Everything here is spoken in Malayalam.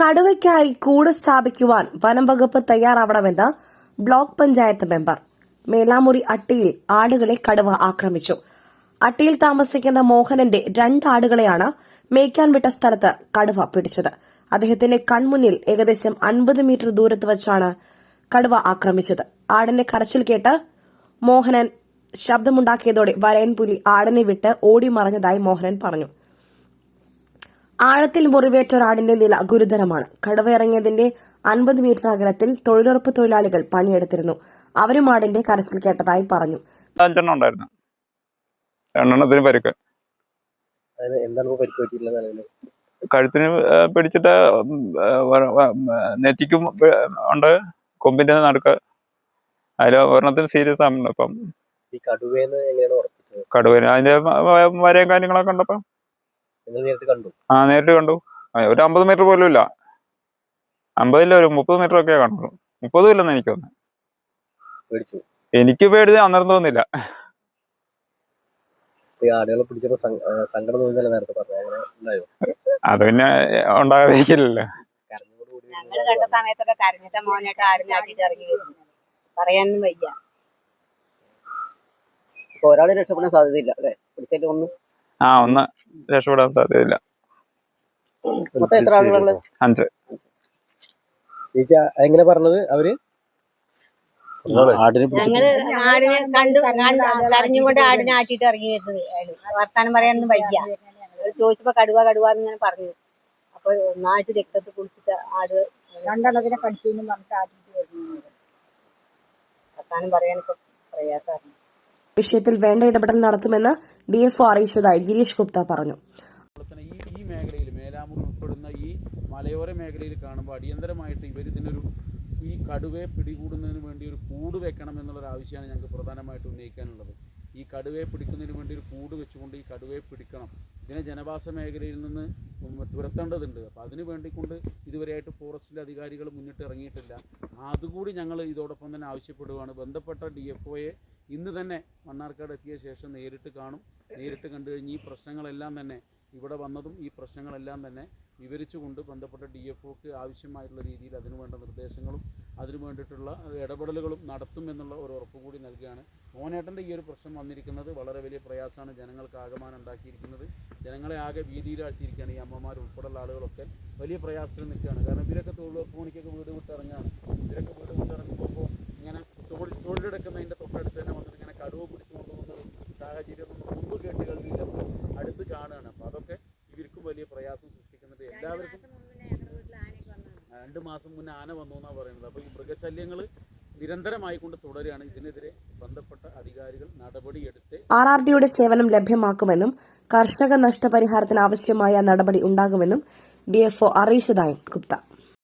കടുവയ്ക്കായി കൂട് സ്ഥാപിക്കുവാൻ വനം വകുപ്പ് തയ്യാറാവണമെന്ന് ബ്ലോക്ക് പഞ്ചായത്ത് മെമ്പർ മേലാമുറി അട്ടിയിൽ ആടുകളെ കടുവ ആക്രമിച്ചു. അട്ടിയിൽ താമസിക്കുന്ന മോഹനന്റെ രണ്ട് ആടുകളെയാണ് മേയ്ക്കാൻ വിട്ട സ്ഥലത്ത് കടുവ പിടിച്ചത്. അദ്ദേഹത്തിന്റെ കൺമുന്നിൽ ഏകദേശം അൻപത് മീറ്റർ ദൂരത്ത് വച്ചാണ് കടുവ ആക്രമിച്ചത്. ആടിന്റെ കരച്ചിൽ കേട്ട് മോഹനൻ ശബ്ദമുണ്ടാക്കിയതോടെ വരയൻ പുലി ആടിനെ വിട്ട് ഓടി മറഞ്ഞതായി മോഹനൻ പറഞ്ഞു. ആഴത്തിൽ മുറിവേറ്റ ഒരാടിന്റെ നില ഗുരുതരമാണ്. കടുവയിറങ്ങിയതിന്റെ അൻപത് മീറ്റർ അകലത്തിൽ തൊഴിലുറപ്പ് തൊഴിലാളികൾ പണിയെടുത്തിരുന്നു. അവരും ആടിന്റെ കരച്ചിൽ കേട്ടതായി പറഞ്ഞു. അഞ്ചെണ്ണം ഉണ്ടായിരുന്നു. രണ്ടെണ്ണത്തിന് പരിക്ക്. അതിന് എന്താണ് പരിക്ക് പറ്റിയിട്ടുള്ള നിലവിൽ? കഴുത്തിന് പിടിച്ചിട്ട് നെറ്റിക്കും ഉണ്ട്. കൊമ്പിന്റെ നടുക്ക്. അതിൽ ഒരെണ്ണത്തിന് സീരിയസ് ആണല്ലോ ഇപ്പം. ഈ കടുവേന്ന് എങ്ങനെയാണ് ഉറപ്പിച്ചത്? കടുവന്. അതിന്റെ വരയും കാര്യങ്ങളൊക്കെ ഉണ്ടപ്പം ആ നേരിട്ട് കണ്ടു. ഒരു അമ്പത് മീറ്റർ പോലും ഇല്ല. അമ്പതില്ല ഒരു മുപ്പത് മീറ്റർ ഒക്കെ കണ്ടു. മുപ്പതും ഇല്ലെന്ന് എനിക്ക് തോന്നുന്നു. എനിക്ക് പേടി അന്നേരം തോന്നില്ല. ഈ ആടുകളെ പിടിച്ചപ്പോ സങ്ക- ആ, സങ്കടം തോന്നിയല്ലേ നേരത്തെ പറഞ്ഞു? ഉണ്ടായോ? അത് പിന്നെ ഉണ്ടാകാതിരിക്കില്ലല്ലോ. കണ്ട സമയത്തൊക്കെ കരഞ്ഞിട്ട് മോനായിട്ട് ആടിനാട്ടിട്ട് ഇറങ്ങി വരുന്നു പറയാനൊന്നും വയ്യ. ഒരാളെ രക്ഷപ്പെടാൻ സാധ്യതയില്ല അല്ലെ? പിടിച്ചിട്ട് ഒന്ന് ആ ഒന്ന് രക്ഷപ്പെടാൻ സാധ്യതയില്ല. അഞ്ച് ചേച്ചി എങ്ങനെ പറഞ്ഞത് അവർ? ആടിനെ ഞങ്ങൾ ആടിനെ കണ്ടു കണ്ട് കരഞ്ഞുകൊണ്ട് ആടിനെ ആട്ടിട്ട് ഇറങ്ങി വരുന്നത്. വർത്താനം പറയാനൊന്നും വയ്യ. അവർ ചോദിച്ചപ്പോ കടുവ കടുവ എന്നിങ്ങനെ പറഞ്ഞു. അപ്പൊ ഒന്നായിട്ട് രക്തത്തിൽ കുളിച്ചിട്ട് ആട് രണ്ടെണ്ണത്തിനെ കടിച്ചു പറഞ്ഞിട്ട് ആട്ടിട്ട് വരുന്നു വർത്താനം പറയാനൊക്കെ പ്രയാസമായിരുന്നു. വിഷയത്തിൽ വേണ്ട ഇടപെടൽ നടത്തുമെന്ന് ഡി ഡിഎഫ്ഒ അറിയിച്ചതായി ഗിരീഷ് ഗുപ്ത പറഞ്ഞു. ഈ മേഖലയിൽ ഈ മലയോര മേഖലയിൽ കാണുമ്പോൾ അടിയന്തരമായിട്ട് ഇവർ ഇതിനൊരു ഈ കടുവയെ പിടികൂടുന്നതിന് വേണ്ടി ഒരു കൂട് വെക്കണം എന്നുള്ളൊരു ആവശ്യമാണ് ഞങ്ങൾക്ക് പ്രധാനമായിട്ട് ഉന്നയിക്കാനുള്ളത്. ഈ കടുവയെ പിടിക്കുന്നതിന് വേണ്ടി ഒരു കൂട് വെച്ചുകൊണ്ട് ഈ കടുവയെ പിടിക്കണം. ഇതിനെ ജനവാസ മേഖലയിൽ നിന്ന് തുരത്തേണ്ടതുണ്ട്. അപ്പോൾ അതിന് വേണ്ടിക്കൊണ്ട് ഇതുവരെയായിട്ട് ഫോറസ്റ്റിലെ അധികാരികൾ മുന്നിട്ട് ഇറങ്ങിയിട്ടില്ല. അതുകൂടി ഞങ്ങൾ ഇതോടൊപ്പം തന്നെ ആവശ്യപ്പെടുകയാണ് ബന്ധപ്പെട്ട ഡി എഫ് ഒയെ ഇന്ന് തന്നെ മണ്ണാർക്കാട് എത്തിയ ശേഷം നേരിട്ട് കാണും. നേരിട്ട് കണ്ടു കഴിഞ്ഞ് ഈ പ്രശ്നങ്ങളെല്ലാം തന്നെ ഇവിടെ വന്നതും ഈ പ്രശ്നങ്ങളെല്ലാം തന്നെ വിവരിച്ചുകൊണ്ട് ബന്ധപ്പെട്ട ഡി എഫ് ഒക്ക് ആവശ്യമായിട്ടുള്ള രീതിയിൽ അതിനു വേണ്ട നിർദ്ദേശങ്ങളും അതിനു വേണ്ടിയിട്ടുള്ള ഇടപെടലുകളും നടത്തുമെന്നുള്ള ഒരു ഉറപ്പ് കൂടി നൽകുകയാണ്. മോനേട്ടന്റെ ഈ ഒരു പ്രശ്നം വന്നിരിക്കുന്നത് വളരെ വലിയ പ്രയാസമാണ്. ജനങ്ങൾക്ക് ആകമാനം ഉണ്ടാക്കിയിരിക്കുന്നത്. ജനങ്ങളെ ആകെ വീതിയിലാഴ്ത്തിയിരിക്കുകയാണ് ഈ അമ്മമാർ ഉൾപ്പെടെയുള്ള ആളുകളൊക്കെ. വലിയ പ്രയാസത്തിൽ നിൽക്കുകയാണ്. കാരണം ഇവരൊക്കെ തൊഴിലുറപ്പ് പണിക്കൊക്കെ വീട് വിട്ടിറങ്ങുകയാണ് ഇവരൊക്കെ വീട് സൃഷ്ടിക്കുന്നുണ്ട് എല്ലാവർക്കും രണ്ട് മാസം മുന്നേ ആന വന്നു എന്നാണ് പറയുന്നത്. അപ്പോൾ ഈ മൃഗശല്യങ്ങൾ നിരന്തരമായിക്കൊണ്ട് തുടരുകയാണ്. ഇതിനെതിരെ ബന്ധപ്പെട്ട അധികാരികൾ നടപടിയെടുത്ത് ആർ ആർ ഡിയുടെ സേവനം ലഭ്യമാക്കുമെന്നും കർഷക നഷ്ടപരിഹാരത്തിന് ആവശ്യമായ നടപടി ഉണ്ടാകുമെന്നും ഡി ഡിഎഫ്ഒ അറിയിച്ചതായും ഗുപ്ത.